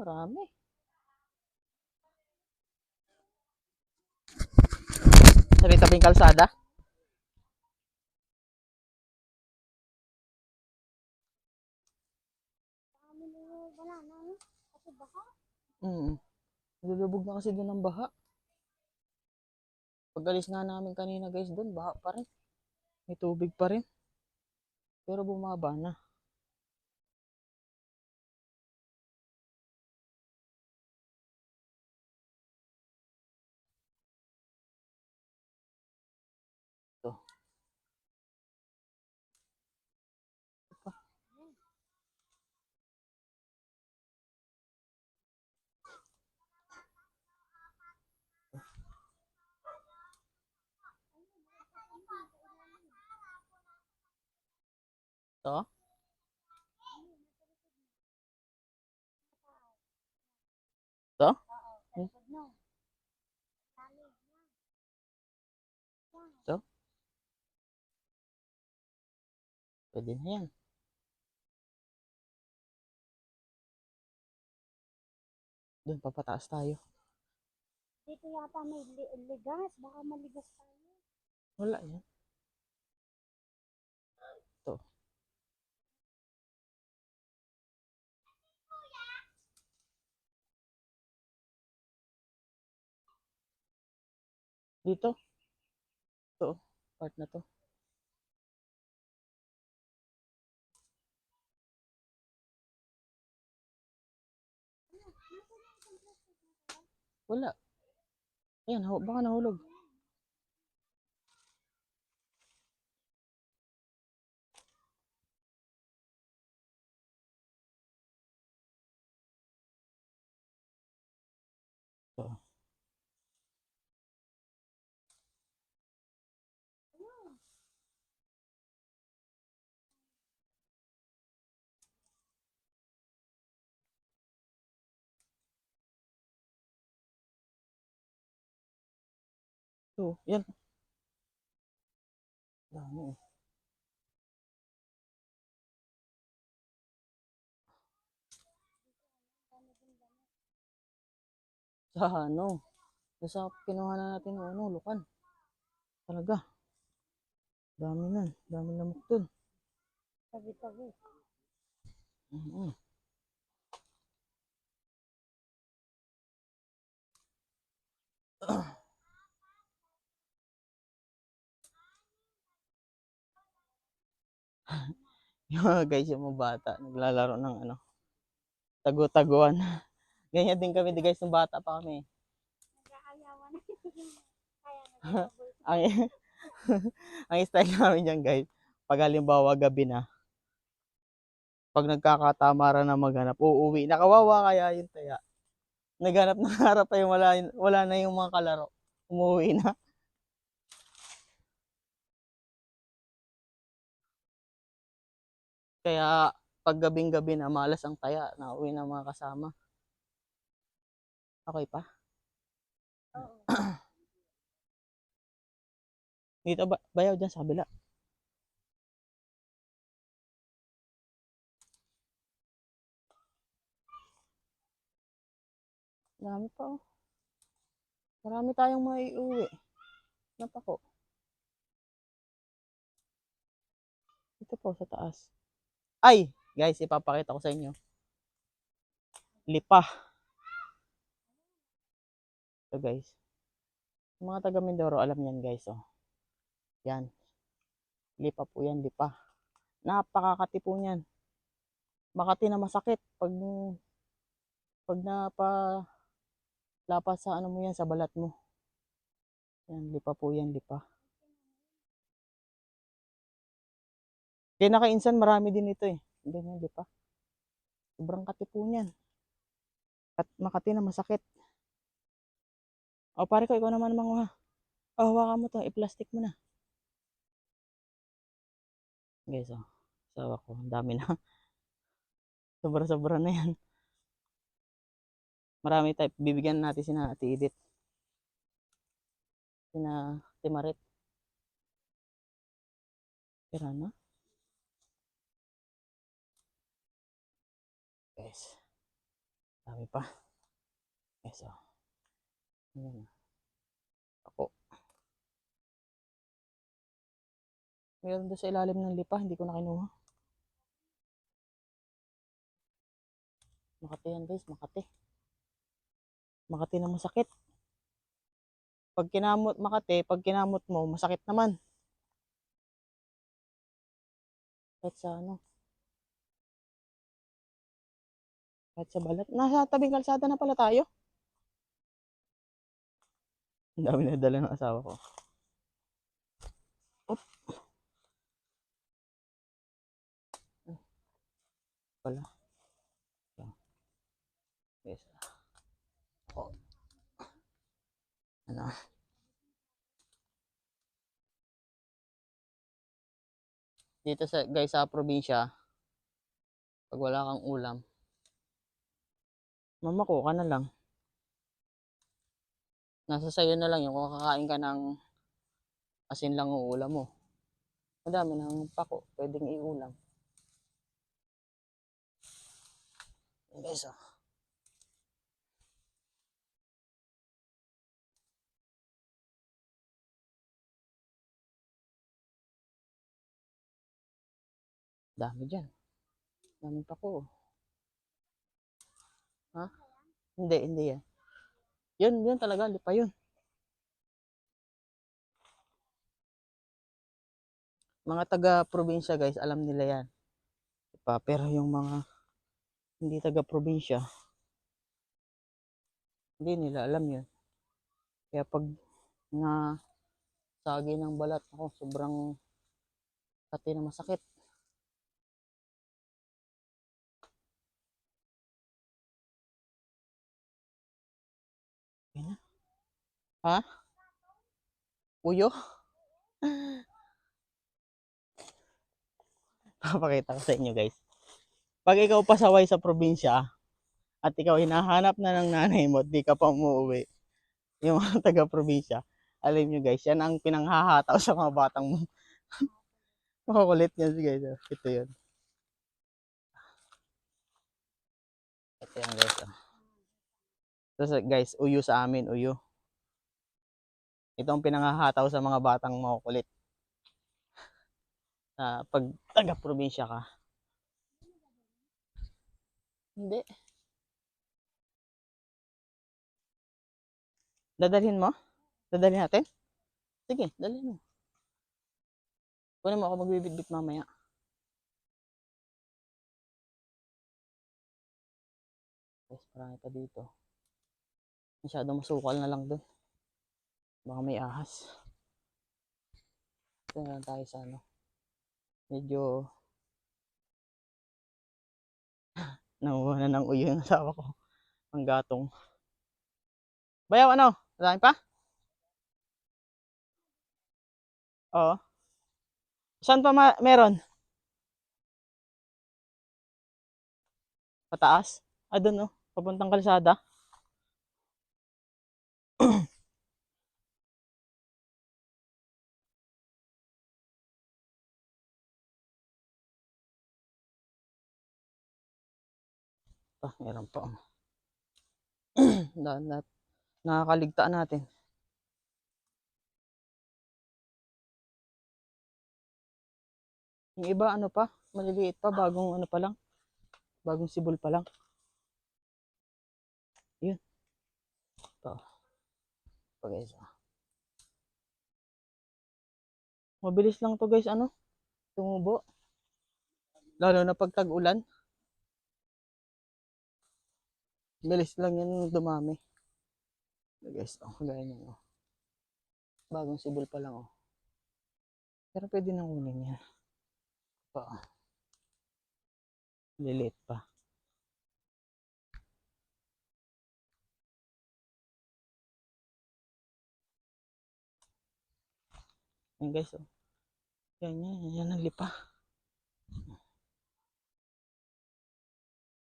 Marami. Kalsada. No? Kasi baka. Mm. Nilulubog na kasi doon ng baha. Pag alis nga namin kanina guys doon, baha pa rin. May tubig pa rin. Pero bumaba na. Hmm? No. Ito? Pwede na yan. Doon, papataas tayo. Dito yata may li- ligas. Baka maligas tayo. Wala yan. Ito. Dito. Ito. Part na to. Wala. Ayan, baka nahulog. Ito, yan. Dami eh. Sa ano? Sa kinuha na natin ng ano, lukan. Talaga. Dami nun. Dami lamok dun. Tabi-tabi. Mhm. yung mga guys, yung mga bata, naglalaro ng ano, tago-taguan. Ganyan din kami di guys, nung bata pa kami. Nag-double. Ang, ang style namin dyan guys, pag halimbawa gabi na, pag nagkakatamaran na maghanap, uuwi. Nakawawa kaya yun taya. Naghanap na harap yung wala, wala na yung mga kalaro. Umuwi na. Kaya pag gabing-gabi na malas ang taya, nauwi ng mga kasama. Okay pa? Oo. Dito ba, bayaw dyan sa kabila. Marami pa oh. Marami tayong maiuwi. Napako. Ito po sa taas. Ay! Guys, ipapakita ko sa inyo. Lipa. Ito guys. Mga taga Mindoro, alam yan guys oh. Yan. Lipa po yan, lipa. Napakakati po niyan. Makati na masakit pag pag napa lapas sa ano mo yan, sa balat mo. Yan, lipa po yan, lipa. Kaya nakainsan, marami din ito eh. Ganyan, lipa. Sobrang kati po niyan. At makati na masakit. O pare ko, ikaw naman manguha. O, hawakan mo to, i-plastic mo na. Guys, oh. Sawa ko, ang dami na. Sobra-sobra na yan. Marami type. Bibigyan natin sina Ate Edith. Sina Timarit. Tira na. Guys. Dami pa. Yes, oh. Ayan. Ako. Meron doon sa ilalim ng lipa, hindi ko na kinuha. Makati yan guys, Makati. Makati na masakit. Pag kinamot Makati, pag kinamot mo, masakit naman. Kahit sa ano. Kahit sa balat. Nasa tabing kalsada na pala tayo. Ang dami na dala ng asawa ko. Op. Pala. Yes. Oh. Ano? Dito sa guys sa probinsya, pag wala kang ulam, mamako ka na lang. Nasa sayo na lang yung kung kakain ka ng asin lang ang ulam mo. Madami ng pako, pwedeng iulam. Guys, oh. Dami dyan. Dami pako. Ha? Hindi, hindi yan. Yun, yun talaga, lipa yun. Mga taga-probinsya guys, alam nila yan. Lipa, pero yung mga hindi taga-probinsya, hindi nila alam yun. Kaya pag na sagi ng balat ako, sobrang pati na masakit. Ha? Uyo? Papakita ko sa inyo guys. Pag ikaw pasaway sa probinsya at ikaw hinahanap na ng nanay mo at di ka pa umuwi, yung mga taga-probinsya, alam nyo guys, yan ang pinanghahataw sa mga batang mo. Makukulit yan guys. oh. Ito yun. Ito yan guys. oh. Tapos guys, uyo sa amin, uyo. Ito ang pinangahataw sa mga batang makukulit. Ah, pag taga-probinsya ka. Hindi. Dadalhin mo? Dadalhin natin? Sige, dalhin mo. Kunin mo ako magbibitbit mamaya. Guys, marami pa dito. Masyado masukal na lang dun. Baka may ahas. Ito na lang tayo sa ano. Medyo nanguha na ng uyo yung asawa ko. Ang gatong. Bayaw, ano? Marami pa? Oo. Saan pa meron? Pataas? Ah, doon oh. Papuntang kalsada. Ah, meron pa. oh. na, na, nakakaligtaan natin. Yung iba ano pa, maliliit pa, bagong ano pa lang. Bagong sibol pa lang. Yun. Ito. Ito guys. ah. Mabilis lang to guys, ano? Tumubo. Lalo na pag tag-ulan. Bilis lang yan dumami. Guys, oh, gaya niyan, oh. Bagong sibol pa lang, oh. Pero pwede nang kunin yan. Pa. Lilit pa. Yan guys, oh. Yan, yan, yan ang lipa.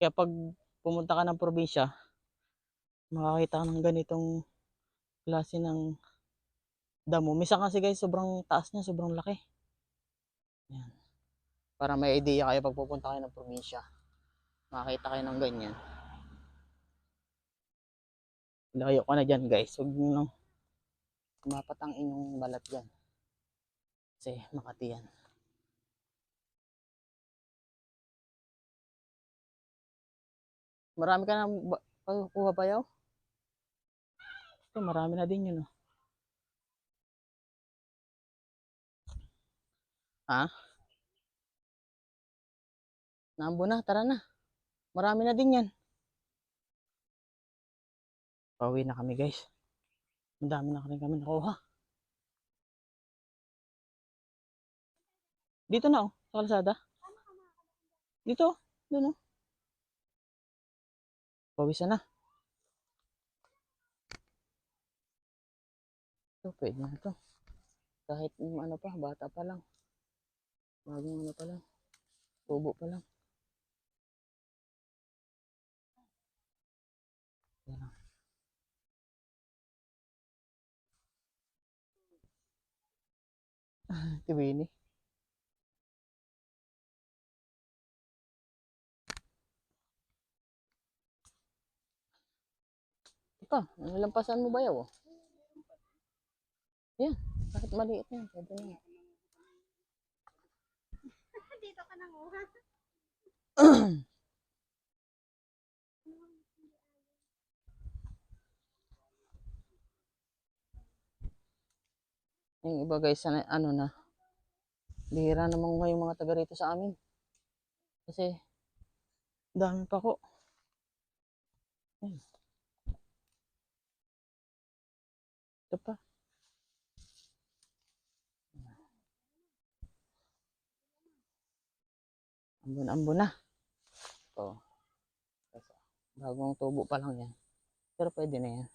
Kaya pag pumunta ka ng probinsya, makakita ka ng ganitong klase ng damo. Misa kasi guys, sobrang taas niya, sobrang laki. Yan. Para may idea kayo pag pupunta kayo ng probinsya. Makakita kayo ng ganyan. Layo ko na dyan guys. Huwag nyo nang mapatang inyong balat dyan. Kasi Makati yan. Marami ka na ba- pa- yaw? Ito, marami na din yun. Oh. Ha? Naambo na, tara na. Marami na din yan. Pauwi na kami guys. Ang dami na rin kami nakuha. Dito na oh, sa kalsada. Dito, doon oh. Pawisan na. Ito, pwede na ito. Kahit yung ano pa, bata pa lang. Bagong ano pa lang. Tubo pa lang. Yan. Tibini. Ito, nalampasan mo ba yaw? Yan, kahit maliit yan, pwede na. Dito ka nanguha. Yung iba guys, ano na, bihira naman ngayong mga taga rito sa amin. Kasi, dami pa ko. Ayun. Ito pa. Ambon-ambon na. Ito. Bagong tubo pa lang yan. Pero pwede na yan.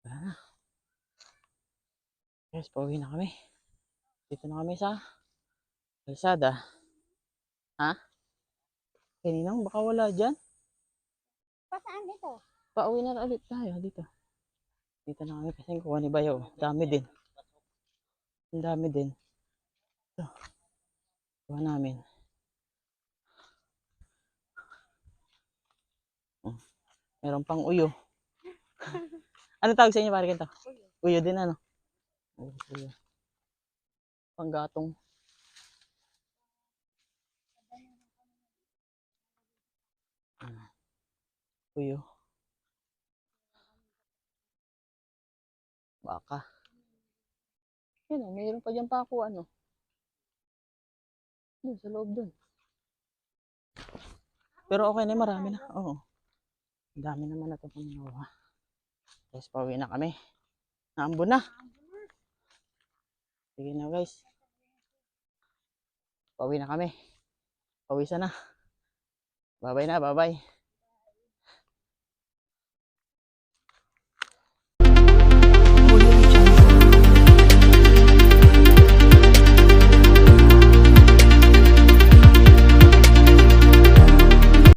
Tara na. Guys, pauwi na kami. Dito na kami sa kalsada. Ha? Kaninang baka wala dyan. Pa saan ito? Pauwi na ulit tayo dito. Dito na kami kasi kuha ni Bayo. Dami din. Ang dami din. Ito. Kuha namin. Oh. Meron pang uyo. ano tawag sa inyo pare ganito? Uyo din ano? Uyo. Panggatong. Uyo. Baka. Yan o, mayroon pa dyan pa ako ano. Doon, sa loob doon. Pero okay na, marami na. Oo. Dami naman na ito pang nakuha. Guys, pauwi na kami. Naambo na. Sige na guys. Pauwi na kami. Pawisan na. Bye-bye na, bye-bye.